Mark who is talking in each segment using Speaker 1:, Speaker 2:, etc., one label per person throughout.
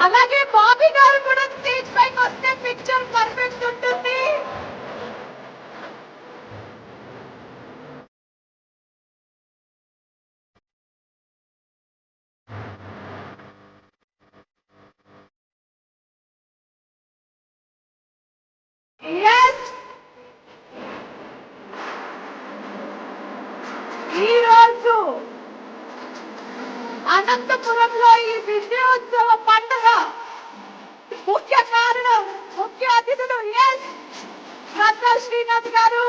Speaker 1: అలాగే బాబీ గారు కూడా స్టేజ్ పైకి వస్తే అనంతపురంలో ఈ విజయోత్సవ పండుగ ముఖ్య కారణం ముఖ్య అతిథులు ఎస్ శ్రీనాథ్ గారు.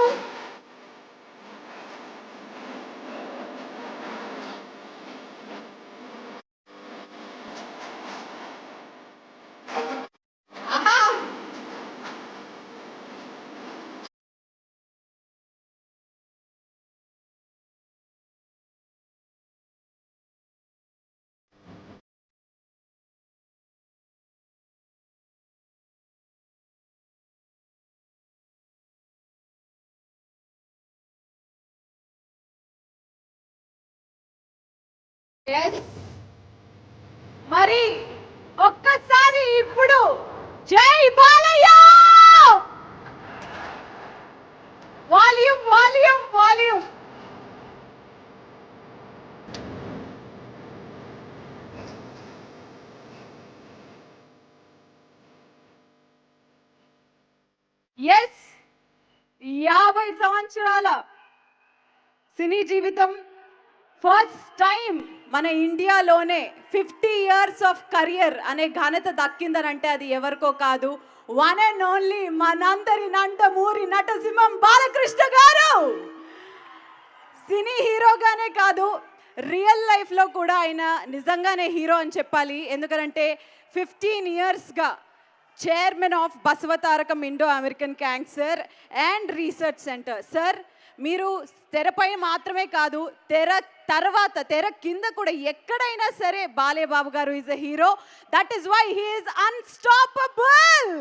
Speaker 1: మరి ఒక్కసారి ఇప్పుడు జై Balayya! Volume volume volume. Yes యాభై సంవత్సరాల సినీ జీవితం ఫస్ట్ టైం
Speaker 2: మన ఇండియాలోనే ఫిఫ్టీ ఇయర్స్ ఆఫ్ కరియర్ అనే ఘనత దక్కిందనంటే అది ఎవరికో కాదు. వన్ అండ్ ఓన్లీ మనందరి నంటమూరి నటసింహం బాలకృష్ణ గారు! సినీ హీరోగానే కాదు రియల్ లైఫ్లో కూడా ఆయన నిజంగానే హీరో అని చెప్పాలి. ఎందుకంటే ఫిఫ్టీన్ ఇయర్స్గా chairman of Basavatarakam Indo American cancer and research centre sir మీరు తెరపై మాత్రమే కాదు తెర తర్వాత తెర కింద కూడా ఎక్కడైనా సరే Bale Babu garu is a hero that is why he's unstoppable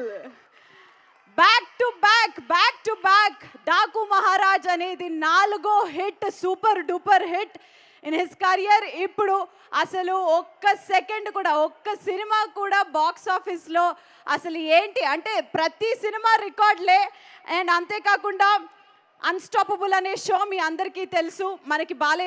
Speaker 2: back to back back to back Daaku Maharaj అనేది నాలుగో hit super duper hit in his career ఇప్పుడు అసలు ఒక్క సెకండ్ కూడా ఒక్క సినిమా కూడా బాక్స్ ఆఫీస్లో అసలు ఏంటి? అంటే ప్రతి సినిమా రికార్డ్లే అండ్ అంతేకాకుండా అన్స్టాపబుల్ అనే షో మీ అందరికీ తెలుసు. మనకి బాలే